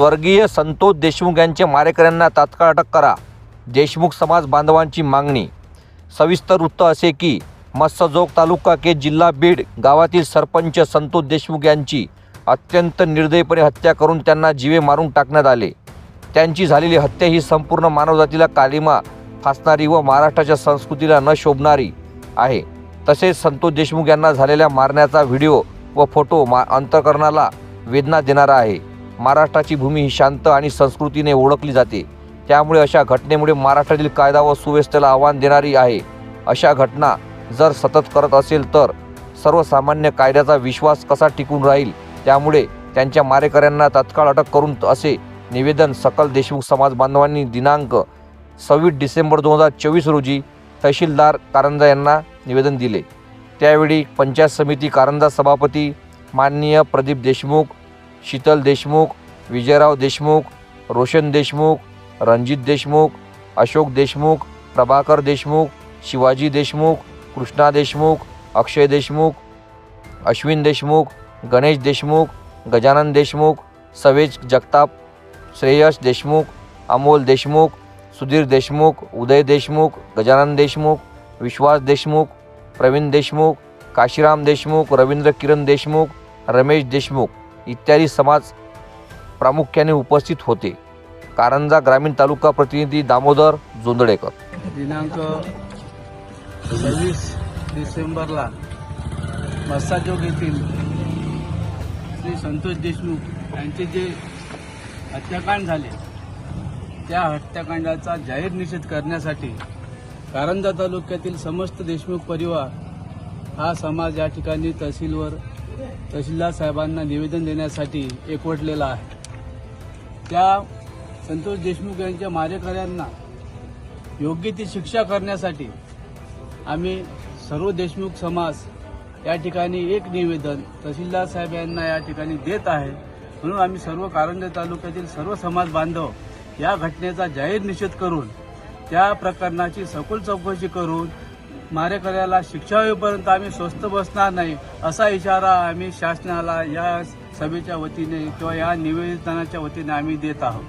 स्वर्गीय संतोष देशमुख यांच्या मारेकऱ्यांना तात्काळ अटक करा. देशमुख समाज बांधवांची मागणी. सविस्तर वृत्त असे की मत्स्यजोग तालुका के जिल्हा बीड गावातील सरपंच संतोष देशमुख यांची अत्यंत निर्दयपणे हत्या करून त्यांना जीवे मारून टाकण्यात आले. त्यांची झालेली हत्या ही संपूर्ण मानवजातीला कालिमा फासणारी व महाराष्ट्राच्या संस्कृतीला न शोभणारी आहे. तसेच संतोष देशमुख यांना झालेल्या मारण्याचा व्हिडिओ व फोटो मा अंतकरणाला वेदना देणारा आहे. महाराष्ट्राची भूमी ही शांत आणि संस्कृतीने ओळखली जाते. त्यामुळे अशा घटनेमुळे महाराष्ट्रातील कायदा व सुव्यवस्थेला आव्हान देणारी आहे. अशा घटना जर सतत करत असेल तर सर्वसामान्य कायद्याचा विश्वास कसा टिकून राहील? त्यामुळे त्यांच्या मारेकऱ्यांना तात्काळ अटक करून असे निवेदन सकल देशमुख समाज बांधवांनी दिनांक सव्वीस डिसेंबर दोन हजार चोवीस रोजी तहसीलदार कारंजा यांना निवेदन दिले. त्यावेळी पंचायत समिती कारंजा सभापती माननीय प्रदीप देशमुख शीतल देशमुख विजयराव देशमुख रोशन देशमुख रणजित देशमुख अशोक देशमुख प्रभाकर देशमुख शिवाजी देशमुख कृष्णा देशमुख अक्षय देशमुख अश्विन देशमुख गणेश देशमुख गजानन देशमुख सवेज जगताप श्रेयस देशमुख अमोल देशमुख सुधीर देशमुख उदय देशमुख गजानन देशमुख विश्वास देशमुख प्रवीण देशमुख काशीराम देशमुख रवींद्र किरण देशमुख रमेश देशमुख। इत्यादी समाज प्रामुख्याने उपस्थित होते. कारंजा ग्रामीण तालुका प्रतिनिधी दामोदर जोंदडेकर दिनांक सव्वीस डिसेंबरला मस्साजोग येथील श्री संतोष देशमुख यांचे जे हत्याकांड झाले त्या हत्याकांडाचा जाहीर निषेध करण्यासाठी कारंजा तालुक्यातील समस्त देशमुख परिवार हा समाज या ठिकाणी तहसीलवर तहसीलदार साहेबांना निवेदन देण्यासाठी एकवटलेला आहे. त्या संतोष देशमुख यांच्या मारेकऱ्यांना योग्य ती शिक्षा करण्यासाठी आम्ही सर्व देशमुख समाज या ठिकाणी एक निवेदन तहसीलदार साहेब यांना या ठिकाणी देत आहे. म्हणून आम्ही सर्व कारंजा तालुक्यातील सर्व समाज बांधव या घटनेचा जाहीर निषेध करून त्या प्रकरणाची सखोल चौकशी करून मारेकऱ्याला शिक्षा होईपर्यंत आम्ही स्वस्थ बसणार नाही असा इशारा आम्ही शासनाला या सभेच्या वतीने किंवा या निवेदनाच्या वतीने आम्ही देत आहोत.